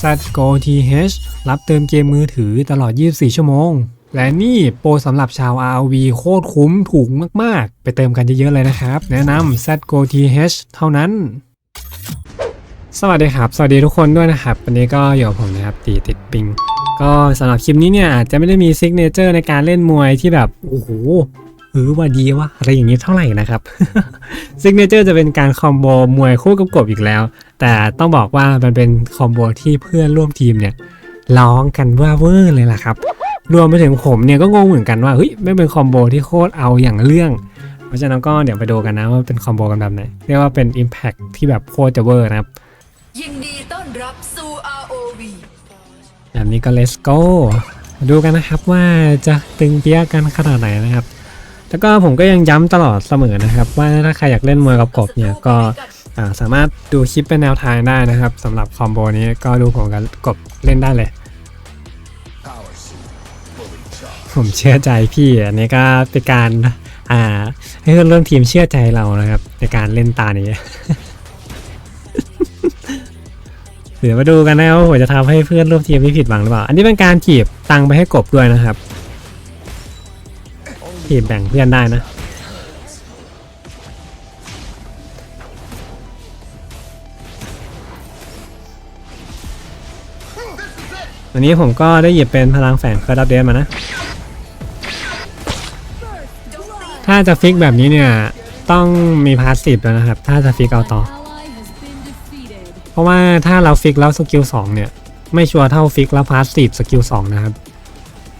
ZGO TH รับเติมเกมมือถือตลอด 24 ชั่วโมง และนี่โปรสำหรับชาว RV โคตรคุ้มถูกมาก ๆ ไปเติมกันเยอะ ๆ เลยนะครับ แนะนำ ZGO TH เท่านั้น สวัสดีครับ สวัสดีทุกคนด้วยนะครับ วันนี้ก็อยู่กับผมนะครับ ตีติดปิง ก็สำหรับคลิปนี้เนี่ยอาจจะไม่ได้มีซิกเนเจอร์ในการเล่นมวยที่แบบ โอ้โห เออว่าดีวะอะไรอย่างนี้เท่าไหร่นะครับซิกเนเจอร์จะเป็นการคอมโบมวยคู่กับกบอีกแล้ว แต่ต้องบอกว่ามันเป็นคอมโบที่เพื่อนร่วมทีมเนี่ยร้องกันว่าเวอร์เลยล่ะครับ รวมไปถึงผมเนี่ยก็งงเหมือนกันว่าเฮ้ยไม่เป็นคอมโบที่โคตรเอาอย่างเรื่อง เพราะฉะนั้นก็เดี๋ยวไปดูกันนะว่าเป็นคอมโบกันแบบไหนเรียกว่าเป็น Impact ที่แบบโคตรจะเวอร์นะครับยินดีต้อนรับสู่ ROV แบบนี้ก็ let's go มาดูกันนะครับว่าจะตึงเปี้ยกันขนาดไหนนะครับ แล้วก็ผมก็ยังย้ำตลอดเสมอนะครับ ว่าถ้าใครอยากเล่นมวยกับกบเนี่ยก็สามารถดูคลิปเป็นแนวทางได้นะครับสำหรับคอมโบนี้ก็ดูผมกับกบเล่นได้เลย ผมเชื่อใจพี่อันนี้ก็เป็นการอ่าให้เพื่อนร่วมทีมเชื่อใจเรานะครับ ในการเล่นตานี้เดี๋ยวมาดูกันนะว่าผมจะทำให้เพื่อนร่วมทีมไม่ผิดหวังหรือเปล่า อันนี้เป็นการจีบตังไปให้กบด้วยนะครับ จีบแบ่งเพื่อนได้นะ วันนี้ผมก็ได้หยิบเป็นพลังแฝงเคิร์ดอัปเดตมานะ ถ้าจะฟิกแบบนี้เนี่ย ต้องมีพาสซีฟแล้วนะครับ ถ้าจะฟิกเอาต่อ เพราะว่าถ้าเราฟิกแล้วสกิล2เนี่ย ไม่ชัวร์เท่าฟิกแล้วพาสซีฟสกิล2นะครับ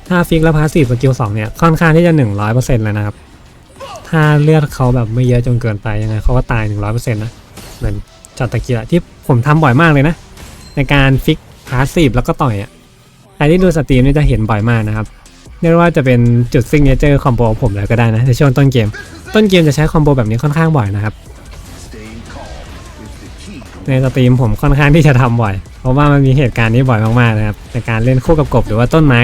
ถ้าฟิกแล้วพาสซีฟสกิล2เนี่ยค่อนข้างที่จะ 100%เลยนะครับ ถ้าเลือดเขาแบบไม่เยอะจนเกินไปยังไงเขาก็ตาย 100%นะเหมือนจอตะเกียะที่ผมทำบ่อยมากเลยนะ ในการฟิกพาสซีฟแล้วก็ต่อยอะใครที่ดูสตรีมเนี่ยจะเห็นบ่อยมากนะครับเรียกว่าจะเป็นจุดซิงเกิลเจอร์คอมโบของผมเลยก็ได้นะในช่วงต้นเกม ต้นเกมจะใช้คอมโบแบบนี้ค่อนข้างบ่อยนะครับในสตรีมผมค่อนข้างที่จะทำบ่อย เพราะว่ามันมีเหตุการณ์นี้บ่อยมากๆนะครับในการเล่นคู่กับกบหรือว่าต้นไม้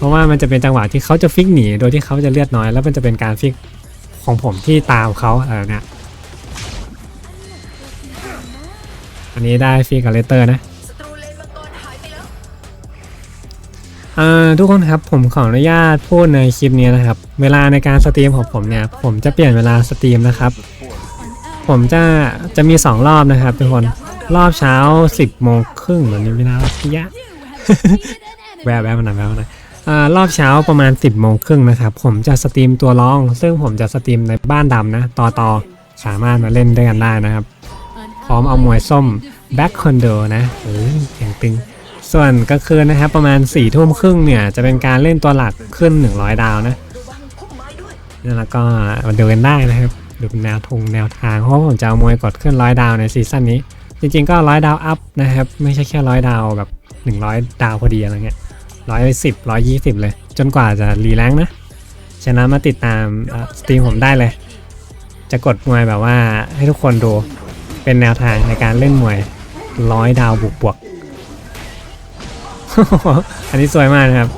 เพราะว่ามันจะเป็นจังหวะที่เขาจะฟิกหนีโดยที่เขาจะเลือดน้อย แล้วมันจะเป็นการฟิกของผมที่ตามเขาอะไรเนี่ยอันนี้ได้ฟิกกับเลเตอร์นะทุกคนครับผมขออนุญาตพูดในคลิปนี้นะครับ เวลาในการสตรีมของผมเนี่ย ผมจะเปลี่ยนเวลาสตรีมนะครับ ผมจะจะมี 2 รอบนะครับทุกคนรอบเช้า 10โมงครึ่งเหมือนนี้เวลาพี่ยะแวะแวะมาหน่อยแวะมาหน่อย รอบเช้าประมาณ 10โมงครึ่งนะครับ ผมจะสตรีมตัวร้อง ซึ่งผมจะสตรีมในบ้านดำนะต่อต่อสามารถมาเล่นด้วยกันได้นะครับ พร้อมเอามวยส้มแบ็คคอนโดนะเอ้ยอย่งตึง ส่วนกลางคืนนะครับประมาณ4ี่ทุ่มครึ่งเนี่ย จะเป็นการเล่นตัวหลักขึ้น 100 ดาวนะระวังพุ่มไม้ด้วยแล้วก็มาดูกันได้นะครับดูแนวทงแนวทางเพราะผมจะเอามวยกดขึ้นร้อยดาวในซีซั่นนี้ จริงๆก็ร้อยดาวอัพนะครับ ไม่ใช่แค่ร้อยดาวแบบ 100 ดาวพอดีอะไรเงี้ย ร้อยสิบร้อยยี่สิบเลย จนกว่าจะรีแรงนะ ฉะนั้นมาติดตามสตรีมผมได้เลย จะกดมวยแบบว่าให้ทุกคนดูเป็นแนวทางในการเล่นมวยร้อยดาวบวกบวกอันนี้สวยมากนะครับ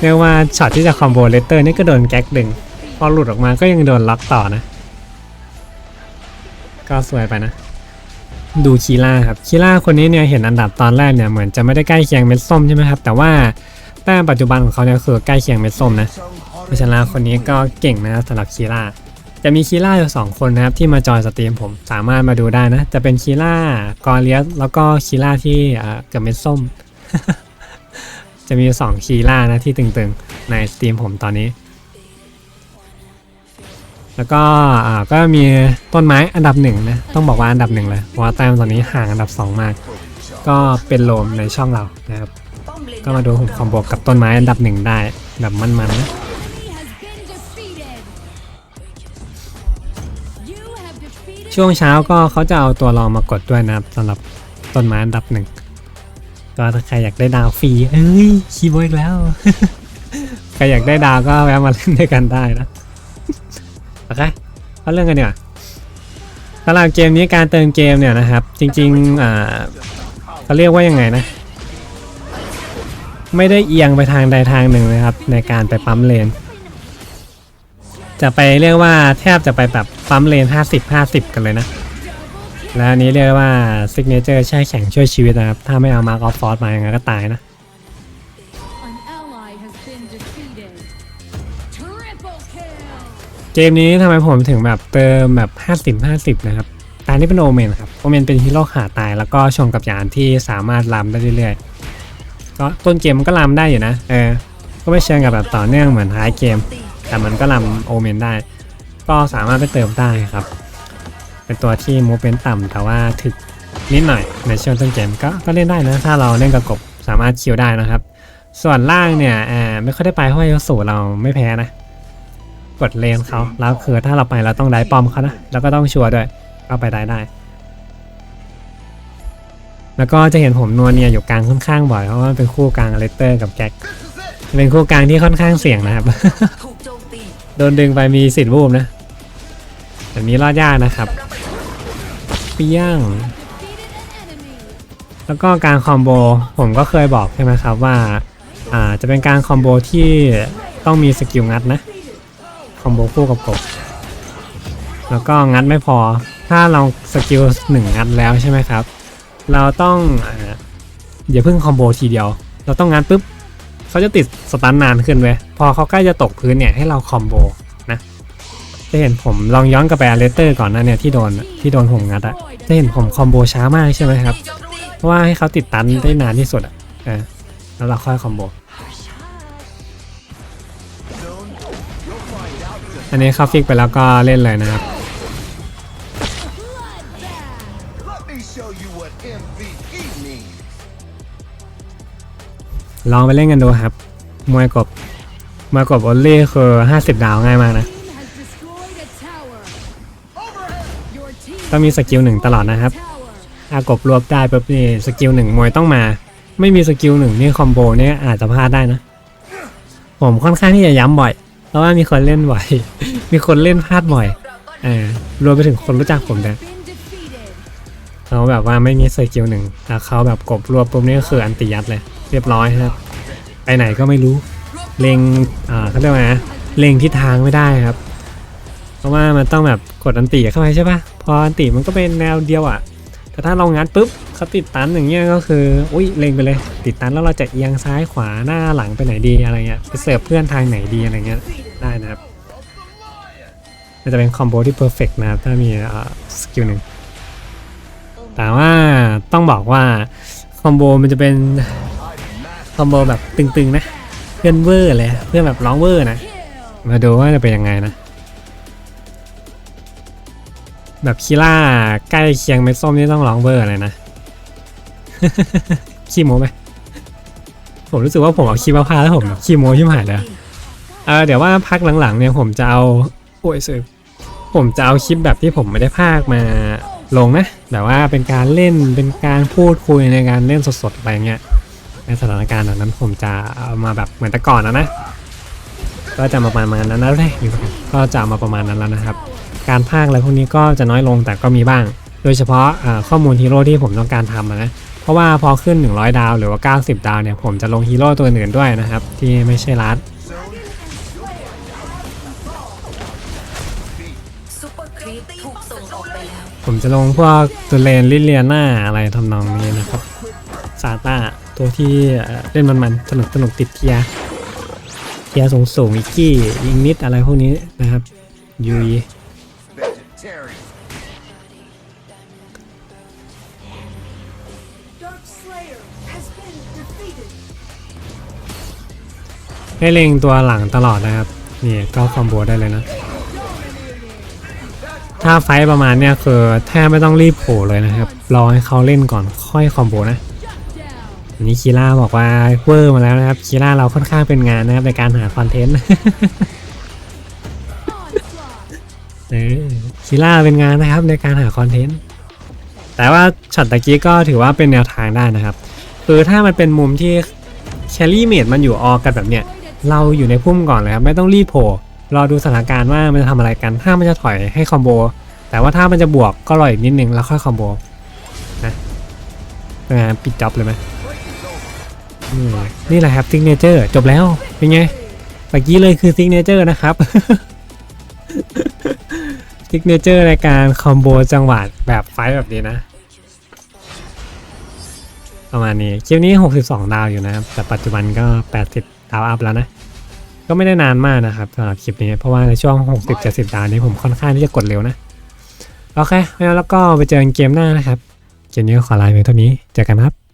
เรียกว่าช็อตที่จะคอมโบเลเตอร์นี่ก็โดนแก๊กดึง พอหลุดออกมาก็ยังโดนล็อกต่อนะ ก็สวยไปนะ ดูคีล่าครับคีล่าคนนี้เนี่ยเห็นอันดับตอนแรกเนี่ยเหมือนจะไม่ได้ใกล้เคียงเม็ดส้มใช่ไหมครับแต่ว่าแต้มปัจจุบันของเขาเนี่ยคือใกล้เคียงเม็ดส้มนะเพราะฉะนั้นคนนี้ก็เก่งนะครับสำหรับคีล่าจะมีคีล่าอยู่สองคนนะครับที่มาจอยสตรีมผมสามารถมาดูได้นะ จะเป็นคีล่ากอเลียสแล้วก็คีล่าที่อ่ากับเม็ดส้ม จะมีสองคีล่านะที่ตึงๆในสตรีมผมตอนนี้ แล้วก็อ่าก็มีต้นไม้อันดับหนึ่งนะต้องบอกว่าอันดับหนึ่งเลยเพราะว่าแต้มตอนนี้ห่างอันดับสองมาก ก็เป็นโลมในช่องเรานะครับก็มาดูผมคอมโบกับต้นไม้อันดับหนึ่งได้แบบมันๆนะช่วงเช้าก็เขาจะเอาตัวรองมากดด้วยนะครับสำหรับต้นไม้อันดับหนึ่งก็ถ้าใครอยากได้ดาวฟรีเอ้ยคีย์บอร์ดแล้ว ใครอยากได้ดาวก็แวะมาเล่นด้วยกันได้นะ โอเคเข้าเรื่องกันดีกว่าสำหรับเกมนี้การเติมเกมเนี่ยนะครับ จริงๆอ่าเขาเรียกว่ายังไงนะ ไม่ได้เอียงไปทางใดทางหนึ่งนะครับ ในการไปปั๊มเลน จะไปเรียกว่าแทบจะไปแบบปั๊มเลน 50 50 กันเลยนะ และอันนี้เรียกว่าซิกเนเจอร์แช่แข็งช่วยชีวิตนะครับ ถ้าไม่เอามาร์กออฟฟอร์มายังไงก็ตายนะ เกมนี้ทำไมผมถึงแบบเติมแบบ 50 50 นะครับตามที่เป็นโอเมนครับ โอเมนเป็นฮีโร่ขาตายแล้วก็ชงกับยานที่สามารถลำได้เรื่อยๆ ก็ต้นเกมมันก็ลำได้อยู่นะ เออ ก็ไม่เชิงกับแบบต่อเนื่องเหมือนท้ายเกม แต่มันก็ลำโอเมนได้ ก็สามารถไปเติมได้ครับ เป็นตัวที่มูเป็นต่ำแต่ว่าถึกนิดหน่อยในช่วงต้นเกมก็ก็เล่นได้นะ ถ้าเราเล่นกับกบสามารถคิวได้นะครับ ส่วนล่างเนี่ยอ่าไม่ค่อยได้ไปเพราะว่าโยสูเราไม่แพ้นะ กดเลนเขาแล้วคือถ้าเราไปเราต้องได้ป้อมเขานะแล้วก็ต้องชัวร์ด้วยก็ไปได้ได้ แล้วก็จะเห็นผมนัวเนียอยู่กลางค่อนข้างบ่อยเพราะว่าเป็นคู่กลางเลเตอร์กับแจ็คเป็นคู่กลางที่ค่อนข้างเสี่ยงนะครับ โดนดึงไปมีสิทธิ์วูบนะแบบนี้รอดยากนะครับเปี้ยงแล้วก็การคอมโบผมก็เคยบอกใช่ไหมครับว่า อ่าจะเป็นการคอมโบที่ต้องมีสกิลงัดนะ คอมโบคู่กับกบ แล้วก็งัดไม่พอ ถ้าเราสกิลหนึ่งงัดแล้วใช่ไหมครับ เราต้องอย่าเพิ่งคอมโบทีเดียว เราต้องงัดปุ๊บเขาจะติดสตันนานขึ้นเว้ยพอเขาใกล้จะตกพื้นเนี่ยให้เราคอมโบนะจะเห็นผมลองย้อนกลับไปอเลเตอร์ก่อนนะเนี่ยที่โดนที่โดนผมงัดอะจะเห็นผมคอมโบช้ามากใช่ไหมครับ เพราะว่าให้เขาติดตันได้นานที่สุดอะแล้วเราค่อยคอมโบ อันนี้เขาฟิกไปแล้วก็เล่นเลยนะครับ ลองไปเล่นกันดูครับ มวยกบ มวยกบโอลลี่คือ 50 ดาวง่ายมากนะ ต้องมีสกิลหนึ่งตลอดนะครับ tower. ถ้ากบรวบได้ปุ๊บนี่สกิลหนึ่งมวยต้องมา ไม่มีสกิลหนึ่งนี่คอมโบเนี่ยอาจจะพลาดได้นะ ผมค่อนข้างที่จะย้ำบ่อย ราะว่ามีคนเล่นบ่อย มีคนเล่นพลาดบ่อยเรารวมไปถึงคนรู้จักผมด้วยเขาแบบว่าไม่มีสกิลหนึ่งแล้วเขาแบบกบรวบปุ๊บนี่ก็คืออันติยัดเลย เรียบร้อยครับ ไปไหนก็ไม่รู้ เล็งอ่าเขาเรียกว่าไงเล็งทิศทางไม่ได้ครับ เพราะว่ามันต้องแบบกดอันติเข้าไปใช่ปะพออันติมันก็เป็นแนวเดียวอะ่ะ แต่ถ้าเรางัดปุ๊บเขาติดตันอย่างเงี้ยก็คือ อุ้ยเล็งไปเลย ติดตันแล้วเราจะเอียงซ้ายขวาหน้าหลังไปไหนดีอะไรเงี้ย ไปเสิร์ฟเพื่อนทางไหนดีอะไรเงี้ย ได้นะครับมันจะเป็นคอมโบที่เพอร์เฟกนะครับถ้ามีสกิลหนึ่งแต่ว่าต้องบอกว่าคอมโบมันจะเป็นคอมโบแบบตึงๆนะ เพื่อนเวอร์เลยเพื่อนแบบร้องเวอร์นะ มาดูว่าจะเป็นยังไงนะ แบบคีล่าใกล้เคียงเม็ดส้มนี่ต้องร้องเวอร์เลยนะขี้โม้ไหมผมรู้สึกว่าผมเอาขี้มพาแล้วผมขี้โม้ชิบหายเลย เออเดี๋ยวว่าพักหลังๆเนี่ยผมจะเอาโอ้ยสึผมจะเอาคลิปแบบที่ผมไม่ได้พากมาลงนะแบบว่าเป็นการเล่นเป็นการพูดคุยในการเล่นสดๆอะไรเงี้ยในสถานการณ์แบบนั้นผมจะเอามาแบบเหมือนแต่ก่อนนะนะก็จะมาประมาณนั้นแล้วแหละก็จะมาประมาณนั้นแล้วนะครับ การพากอะไรพวกนี้ก็จะน้อยลงแต่ก็มีบ้าง โดยเฉพาะข้อมูลฮีโร่ที่ผมต้องการทำนะเพราะว่าพอขึ้น 100 ดาวหรือว่า 90 ดาวเนี่ยผมจะลงฮีโร่ตัวอื่นด้วยนะครับ ที่ไม่ใช่รัด ถูกส่งออกไปแล้วผมจะลงพวกตัวเลนลิเลียนาอะไรทำนองนี้นะครับซาต้าตัวที่เอ่อเล่นมันๆสนุกสนุกติดเทียร์เทียร์สูงสูงอิกกี้ยิงนิดอะไรพวกนี้นะครับยุย Vegetarian. Dark Slayer has been defeated ให้เล็งตัวหลังตลอดนะครับ นี่ก็คอมโบได้เลยนะ ถ้าไฟประมาณเนี้ยคือแทบไม่ต้องรีบโผล่เลยนะครับ รอให้เขาเล่นก่อนค่อยคอมโบนะอันนี้คีล่าบอกว่าเวอร์มาแล้วนะครับคีล่าเราค่อนข้างเป็นงานนะครับในการหาคอนเทนต์เออคีล่าเป็นงานนะครับในการหาคอนเทนต์แต่ว่าช็อตตะกี้ก็ถือว่าเป็นแนวทางได้นะครับคือถ้ามันเป็นมุมที่แคลรี่เมดมันอยู่ออกกันแบบเนี้ยเราอยู่ในพุ่มก่อนเลยครับไม่ต้องรีบโผล่ รอดูสถานการณ์ว่ามันจะทำอะไรกัน ถ้ามันจะถอยให้คอมโบ แต่ว่าถ้ามันจะบวกก็รออีกนิดนึงแล้วค่อยคอมโบนะเป็นไงปิดจ็อบเลยไหมนี่แหละครับซิกเนเจอร์จบแล้ว เป็นไงเมื่อกี้เลยคือซิกเนเจอร์นะครับซิซิกเนเจอร์ในการคอมโบจังหวะแบบไฟแบบนี้นะ ประมาณนี้คลิปนี้ 62 ดาวอยู่นะครับ แต่ปัจจุบันก็ 80 ดาวอัพแล้วนะ ก็ไม่ได้นานมากนะครับสำหรับคลิปนี้ เพราะว่าในช่วง 60-70ดาวนี้ผมค่อนข้างที่จะกดเร็วนะ โอเค แล้วก็ไปเจอกันเกมหน้านะครับ เกมนี้ก็ขอลาไปเท่านี้ เจอกันครับ